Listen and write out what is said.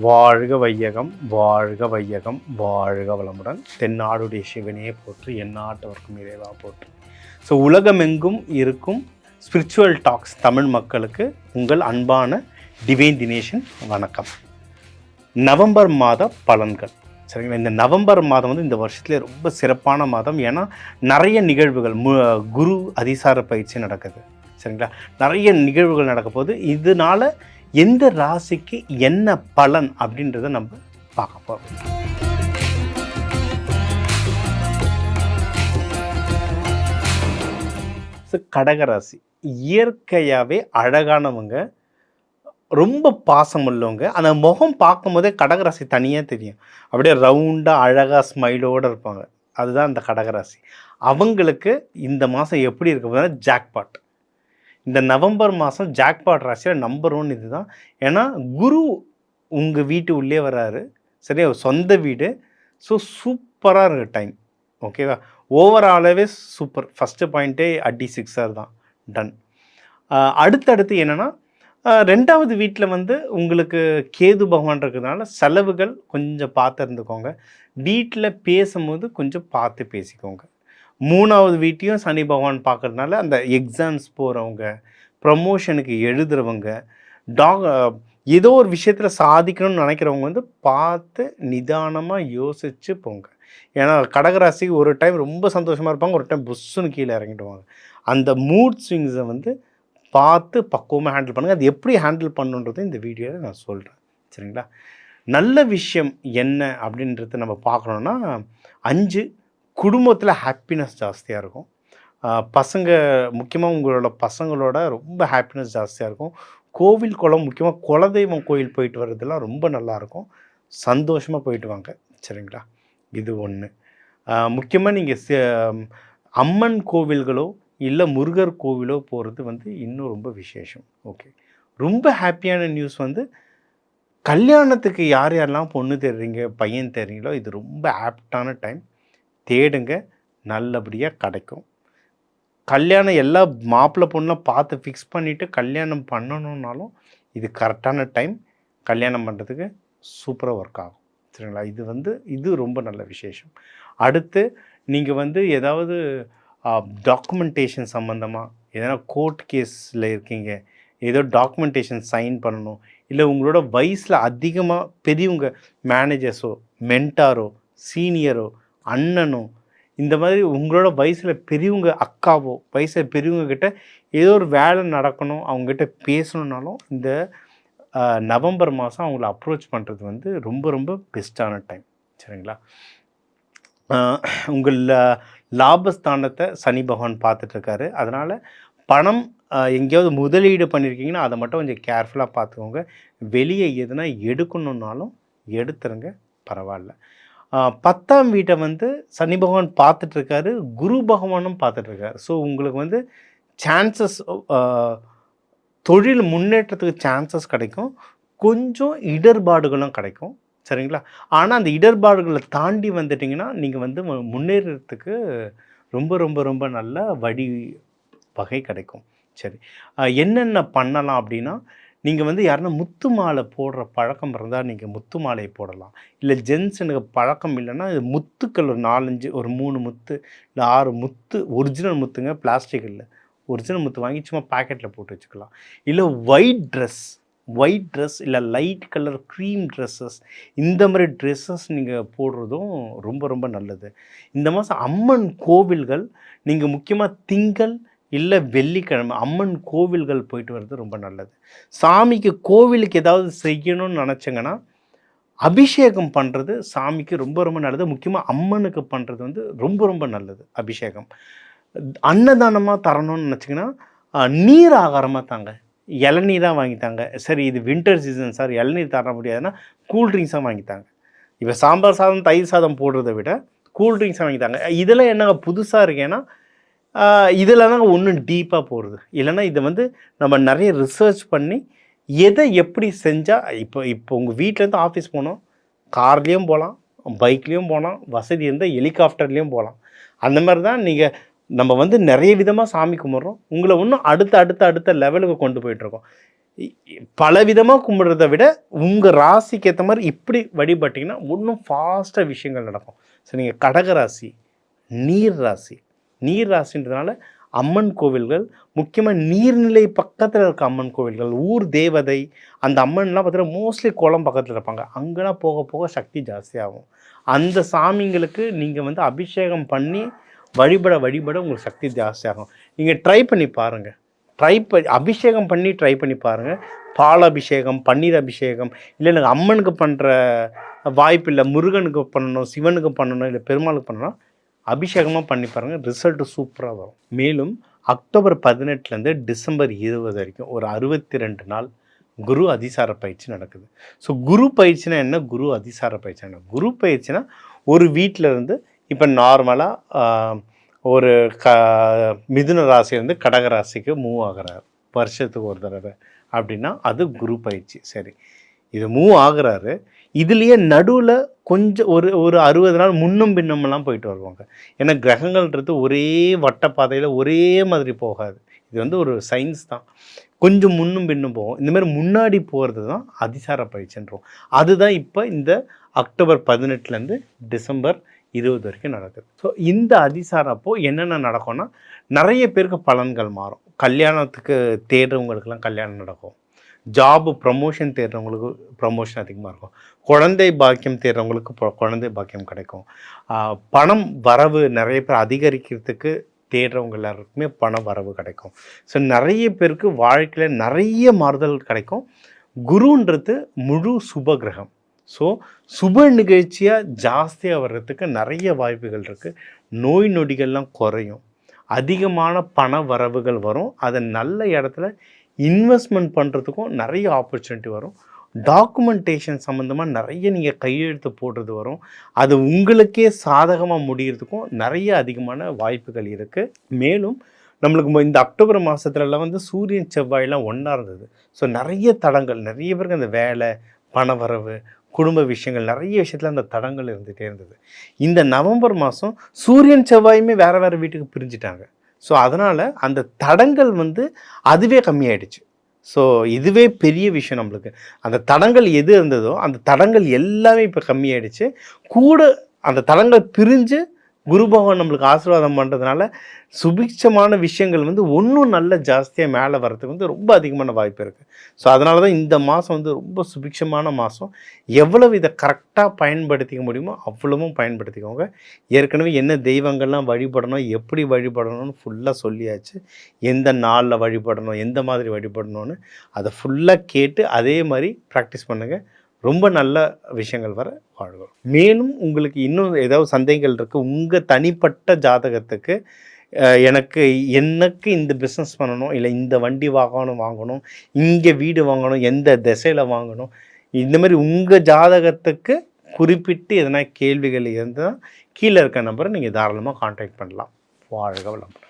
வாழ்க வையகம் வாழ்க வையகம் வாழ்க வளமுடன். தென்னாடுடைய சிவனையே போற்று எந்நாட்டவர்க்கும் இறைவா போற்று. ஸோ உலகமெங்கும் இருக்கும் ஸ்பிரிச்சுவல் டாக்ஸ் தமிழ் மக்களுக்கு உங்கள் அன்பான டிவைன் தினேஷன் வணக்கம். நவம்பர் மாத பலன்கள். சரிங்களா? இந்த நவம்பர் மாதம் வந்து இந்த வருஷத்துலேயே ரொம்ப சிறப்பான மாதம். ஏன்னா நிறைய நிகழ்வுகள் மு குரு அதிசார பயிற்சி நடக்குது. சரிங்களா? நிறைய நிகழ்வுகள் நடக்க போது இதனால எந்த ராசிக்கு என்ன பலன் அப்படின்றத நம்ம பார்க்க போகிறோம் ஸோ கடகராசி இயற்கையாகவே அழகானவங்க ரொம்ப பாசம் உள்ளவங்க அந்த முகம் பார்க்கும்போதே கடகராசி தனியாக தெரியும். அப்படியே ரவுண்டாக அழகாக ஸ்மைலோடு இருப்பாங்க. அதுதான் அந்த கடகராசி அவங்களுக்கு இந்த மாதம் எப்படி இருக்க? போதுன்னா ஜாக்பாட் இந்த நவம்பர் மாதம் ஜாக்பாட் ராசியில் நம்பர் ஒன் இதுதான். ஏன்னா குரு உங்கள் வீட்டு உள்ளே வராரு. சரியா? சொந்த வீடு. ஸோ சூப்பராக இருக்குது டைம் ஓகேவா ஓவராலாகவே சூப்பர் ஃபஸ்ட்டு பாயிண்ட்டே அடி சிக்ஸர் தான். டன் அடுத்தடுத்து என்னென்னா ரெண்டாவது வீட்டில் வந்து உங்களுக்கு கேது பகவான் இருக்கிறதுனால செலவுகள் கொஞ்சம் பார்த்து இருந்துக்கோங்க. வீட்டில் பேசும்போது கொஞ்சம் பார்த்து பேசிக்கோங்க. மூணாவது வீட்டையும் சனி பகவான் பார்க்கறதுனால அந்த எக்ஸாம்ஸ் போகிறவங்க ப்ரமோஷனுக்கு எழுதுறவங்க டாக் ஏதோ ஒரு விஷயத்தில் சாதிக்கணும்னு நினைக்கிறவங்க வந்து பார்த்து நிதானமாக யோசித்து போங்க. ஏன்னா கடகராசிக்கு ஒரு டைம் ரொம்ப சந்தோஷமாக இருப்பாங்க ஒரு டைம் புஷ்ஷுன்னு கீழே இறங்கிடுவாங்க. அந்த மூட் ஸ்விங்ஸை வந்து பார்த்து பக்குவமாக ஹேண்டில் பண்ணுங்கள் அது எப்படி ஹேண்டில் பண்ணுன்றது இந்த வீடியோவில் நான் சொல்கிறேன் சரிங்களா? நல்ல விஷயம் என்ன அப்படின்றத நம்ம பார்க்கணுன்னா அஞ்சு குடும்பத்தில் ஹாப்பினஸ் ஜாஸ்தியாக இருக்கும். பசங்க முக்கியமாக உங்களோட பசங்களோட ரொம்ப ஹாப்பினஸ் ஜாஸ்தியாக இருக்கும். கோவில் குளம் முக்கியமாக குலதெய்வம் கோயில் போயிட்டு வர்றதெல்லாம் ரொம்ப நல்லாயிருக்கும் சந்தோஷமாக போயிட்டு வாங்க. சரிங்களா? இது ஒன்று முக்கியமாக நீங்கள் அம்மன் கோவில்களோ இல்லை முருகர் கோவிலோ போகிறது வந்து இன்னும் ரொம்ப விசேஷம். ஓகே. ரொம்ப ஹாப்பியான நியூஸ் வந்து கல்யாணத்துக்கு யார் யாரெல்லாம் பொண்ணு தேடுறீங்க பையன் தேடுறீங்களோ இது ரொம்ப ஆப்டான டைம். தேடுங்க நல்லபடியாக கிடைக்கும். கல்யாணம் எல்லா மாப்பிள்ளை பொண்ணெலாம் பார்த்து ஃபிக்ஸ் பண்ணிவிட்டு கல்யாணம் பண்ணணுன்னாலும் இது கரெக்டான டைம் கல்யாணம் பண்ணுறதுக்கு சூப்பராக ஒர்க் ஆகும். சரிங்களா? இது வந்து இது ரொம்ப நல்ல விசேஷம். அடுத்து நீங்கள் வந்து ஏதாவது டாக்குமெண்டேஷன் சம்மந்தமாக எதனா கோர்ட் கேஸில் இருக்கீங்க ஏதோ டாக்குமெண்டேஷன் சைன் பண்ணணும் இல்லை உங்களோட வயசில் அதிகமாக பெரியவங்க மேனேஜர்ஸோ மென்டாரோ சீனியரோ அண்ணனோ இந்த மாதிரி உங்களோட வயசில் பெரியவங்க அக்காவோ வயசில் பெரியவங்கக்கிட்ட ஏதோ ஒரு வேலை நடக்கணும் அவங்ககிட்ட பேசணுன்னாலும் இந்த நவம்பர் மாதம் அவங்கள அப்ரோச் பண்ணுறது வந்து ரொம்ப ரொம்ப பெஸ்ட்டான டைம் சரிங்களா? உங்கள் லாபஸ்தானத்தை சனி பகவான் பார்த்துட்ருக்காரு. அதனால் பணம் எங்கேயாவது முதலீடு பண்ணியிருக்கீங்கன்னா அதை மட்டும் கொஞ்சம் கேர்ஃபுல்லாக பார்த்துக்கோங்க. வெளியே எதுனா எடுக்கணுன்னாலும் எடுத்துருங்க. பரவாயில்ல. பத்தாம் வீட்டை வந்து சனி பகவான் பார்த்துட்ருக்காரு குரு பகவானும் பார்த்துட்ருக்காரு. ஸோ உங்களுக்கு வந்து சான்சஸ் தொழில் முன்னேற்றத்துக்கு சான்சஸ் கிடைக்கும். கொஞ்சம் இடர்பாடுகளும் கிடைக்கும். சரிங்களா? ஆனால் அந்த இடர்பாடுகளை தாண்டி வந்துட்டிங்கன்னா நீங்கள் வந்து முன்னேறத்துக்கு ரொம்ப ரொம்ப ரொம்ப நல்ல வழி வகை கிடைக்கும். சரி. என்னென்ன பண்ணலாம் அப்படின்னா நீங்கள் வந்து யாருன்னா முத்து மாலை போடுற பழக்கம் இருந்தால் நீங்கள் முத்து மாலையை போடலாம். இல்லை ஜென்ஸனுக்கு பழக்கம் இல்லைன்னா இது முத்துக்கள் ஒரு நாலஞ்சு ஒரு மூணு முத்து இல்லை ஆறு முத்து ஒரிஜினல் முத்துங்க பிளாஸ்டிக் இல்லை. ஒரிஜினல் முத்து வாங்கி சும்மா பாக்கெட்டில் போட்டு வச்சுக்கலாம். இல்லை ஒயிட் ட்ரெஸ் ஒயிட் ட்ரெஸ் இல்லை லைட் கலர் க்ரீம் ட்ரெஸ்ஸஸ் இந்த மாதிரி ட்ரெஸ்ஸஸ் நீங்கள் போடுறதும் ரொம்ப ரொம்ப நல்லது. இந்த மாதம் அம்மன் கோவில்கள் நீங்கள் முக்கியமாக திங்கள் இல்லை வெள்ளிக்கிழமை அம்மன் கோவில்கள் போயிட்டு வர்றது ரொம்ப நல்லது. சாமிக்கு கோவிலுக்கு ஏதாவது செய்யணும்னு நினச்சிங்கன்னா அபிஷேகம் பண்ணுறது சாமிக்கு ரொம்ப ரொம்ப நல்லது. முக்கியமாக அம்மனுக்கு பண்ணுறது வந்து ரொம்ப ரொம்ப நல்லது அபிஷேகம். அன்னதானமாக தரணும்னு நினச்சிங்கன்னா நீர் ஆகாரமாக தாங்க. இளநீராக வாங்கித்தாங்க சரி இது வின்டர் சீசன் சார் இளநீர் தர முடியாதுன்னா கூல்ட்ரிங்க்ஸாக வாங்கித்தாங்க இப்போ சாம்பார் சாதம் தயிர் சாதம் போடுறத விட கூல்ட்ரிங்க்ஸாக வாங்கித்தாங்க இதெல்லாம் என்னங்க புதுசாக இருக்கேன்னா இதில் தான் ஒன்றும் டீப்பாக போகிறது இல்லைன்னா இதை வந்து நம்ம நிறைய ரிசர்ச் பண்ணி எதை எப்படி செஞ்சால் இப்போ இப்போ உங்கள் வீட்டிலேருந்து ஆஃபீஸ் போனோம் கார்லேயும் போகலாம் பைக்லேயும் போகலாம் வசதி இருந்தால் ஹெலிகாப்டர்லேயும் போகலாம் அந்த மாதிரி தான் நீங்கள் நம்ம வந்து நிறைய விதமாக சாமி கும்பிட்றோம். உங்களை இன்னும் அடுத்த அடுத்த அடுத்த லெவலுக்கு கொண்டு போயிட்டுருக்கோம் பல விதமாக கும்பிட்றத விட உங்கள் ராசிக்கு ஏற்ற மாதிரி இப்படி வழிபட்டிங்கன்னா இன்னும் ஃபாஸ்ட்டாக விஷயங்கள் நடக்கும். ஸோ நீங்கள் கடக ராசி நீர் ராசி நீர் ராசின்றதுனால அம்மன் கோவில்கள் முக்கியமாக நீர்நிலை பக்கத்தில் இருக்க அம்மன் கோவில்கள் ஊர் தேவதை அந்த அம்மன்லாம் பார்த்தீங்கன்னா மோஸ்ட்லி குளம் பக்கத்தில் இருப்பாங்க. அங்கெல்லாம் போக போக சக்தி ஜாஸ்தியாகும். அந்த சாமிங்களுக்கு நீங்கள் வந்து அபிஷேகம் பண்ணி வழிபட வழிபட உங்களுக்கு சக்தி ஜாஸ்தியாகும். நீங்கள் ட்ரை பண்ணி பாருங்கள் ட்ரை ப அபிஷேகம் பண்ணி ட்ரை பண்ணி பாருங்கள் பால் அபிஷேகம் பன்னீர் அபிஷேகம் இல்லை எனக்கு அம்மனுக்கு பண்ணுற வாய்ப்பு இல்லை முருகனுக்கு பண்ணணும் சிவனுக்கு பண்ணணும் இல்லை பெருமாளுக்கு பண்ணணும் அபிஷேகமாக பண்ணி பாருங்கள் ரிசல்ட்டு சூப்பராக வரும். மேலும் அக்டோபர் பதினெட்டுலேருந்து டிசம்பர் இருபது வரைக்கும் ஒரு அறுபத்தி ரெண்டு நாள் குரு அதிசார பயிற்சி நடக்குது. ஸோ குரு பயிற்சினா என்ன? குரு அதிசார பயிற்சி என்ன குரு பயிற்சினா ஒரு வீட்டில் இருந்து இப்போ நார்மலாக ஒரு க மிதுன ராசியிலேருந்து கடக ராசிக்கு மூவ் ஆகிறார். வருஷத்துக்கு ஒரு தடவை அப்படின்னா அது குரு பயிற்சி. சரி. இது மூவ் ஆகுறாரு. இதுலேயே நடுவில் கொஞ்சம் ஒரு ஒரு அறுபது நாள் முன்னும் பின்னமெல்லாம் போயிட்டு வருவாங்க. ஏன்னா கிரகங்கள்ன்றது ஒரே வட்டப்பாதையில் ஒரே மாதிரி போகாது. இது வந்து ஒரு சயின்ஸ் தான். கொஞ்சம் முன்னும் பின்னும் போகும். இந்தமாரி முன்னாடி போகிறது தான் அதிசார பயிற்சின்றோம். அதுதான் இப்போ இந்த அக்டோபர் பதினெட்டுலேருந்து டிசம்பர் இருபது வரைக்கும் நடக்குது. ஸோ இந்த அதிசாரம் அப்போது என்னென்ன நடக்கும்னா நிறைய பேருக்கு பலன்கள் மாறும். கல்யாணத்துக்கு தேடுறவங்களுக்கெல்லாம் கல்யாணம் நடக்கும். ஜாபு ப்ரமோஷன் தேடுறவங்களுக்கு ப்ரமோஷன் அதிகமாக இருக்கும். குழந்தை பாக்கியம் தேடுறவங்களுக்கு குழந்தை பாக்கியம் கிடைக்கும். பணம் வரவு நிறைய பேர் அதிகரிக்கிறதுக்கு தேடுறவங்க எல்லாருக்குமே பண வரவு கிடைக்கும். ஸோ நிறைய பேருக்கு வாழ்க்கையில் நிறைய மாறுதல் கிடைக்கும். குருன்றது முழு சுப கிரகம். ஸோ சுப நிகழ்ச்சியாக ஜாஸ்தியாக வர்றதுக்கு நிறைய வாய்ப்புகள் இருக்குது நோய் நொடிகள்லாம் குறையும். அதிகமான பண வரவுகள் வரும். அதை நல்ல இடத்துல இன்வெஸ்ட்மெண்ட் பண்ணுறதுக்கும் நிறைய ஆப்பர்ச்சுனிட்டி வரும். டாக்குமெண்டேஷன் சம்மந்தமாக நிறைய நீங்கள் கையெழுத்து போடுறது வரும். அது உங்களுக்கே சாதகமாக முடிகிறதுக்கும் நிறைய அதிகமான வாய்ப்புகள் இருக்குது மேலும் நம்மளுக்கு இந்த அக்டோபர் மாதத்துலலாம் வந்து சூரியன் செவ்வாயெலாம் ஒன்றா இருந்தது. ஸோ நிறைய தடங்கள் நிறைய பேருக்கு அந்த வேலை பணவரவு குடும்ப விஷயங்கள் நிறைய விஷயத்தில் அந்த தடங்கள் இருந்துகிட்டே இருந்தது. இந்த நவம்பர் மாதம் சூரியன் செவ்வாயுமே வேறு வேறு வீட்டுக்கு பிரிஞ்சிட்டாங்க. ஸோ அதனால் அந்த தடங்கள் வந்து அதுவே கம்மியாயிடுச்சு. ஸோ இதுவே பெரிய விஷயம் நம்மளுக்கு. அந்த தடங்கள் எது இருந்ததோ அந்த தடங்கள் எல்லாமே இப்போ கம்மியாயிடுச்சு. கூட அந்த தடங்கள் பிரிஞ்சு குரு பகவான் நம்மளுக்கு ஆசீர்வாதம் பண்ணுறதுனால சுபிக்ஷமான விஷயங்கள் வந்து ஒன்றும் நல்ல ஜாஸ்தியாக மேலே வர்றதுக்கு வந்து ரொம்ப அதிகமான வாய்ப்பு இருக்குது ஸோ அதனால தான் இந்த மாதம் வந்து ரொம்ப சுபிக்ஷமான மாதம் எவ்வளவு இதை கரெக்டாக பயன்படுத்திக்க முடியுமோ அவ்வளவும் பயன்படுத்திக்கோங்க. ஏற்கனவே என்ன தெய்வங்கள்லாம் வழிபடணும் எப்படி வழிபடணும்னு ஃபுல்லாக சொல்லியாச்சு. எந்த நாளில் வழிபடணும் எந்த மாதிரி வழிபடணும்னு அதை ஃபுல்லாக கேட்டு அதே மாதிரி ப்ராக்டிஸ் பண்ணுங்கள் ரொம்ப நல்ல விஷயங்கள் வர வாழ்வோம். மேலும் உங்களுக்கு இன்னும் ஏதாவது சந்தேகங்கள் இருக்குது உங்கள் தனிப்பட்ட ஜாதகத்துக்கு எனக்கு எனக்கு இந்த பிஸ்னஸ் பண்ணணும் இல்லை இந்த வண்டி வாகனம் வாங்கணும் இங்கே வீடு வாங்கணும் எந்த திசையில் வாங்கணும் இந்த மாதிரி உங்கள் ஜாதகத்துக்கு குறிப்பிட்டு எதனா கேள்விகள் இருந்தால் கீழே இருக்க நம்பரை நீங்கள் தாராளமாக காண்டாக்ட் பண்ணலாம். வாழ்க வளமுடன்.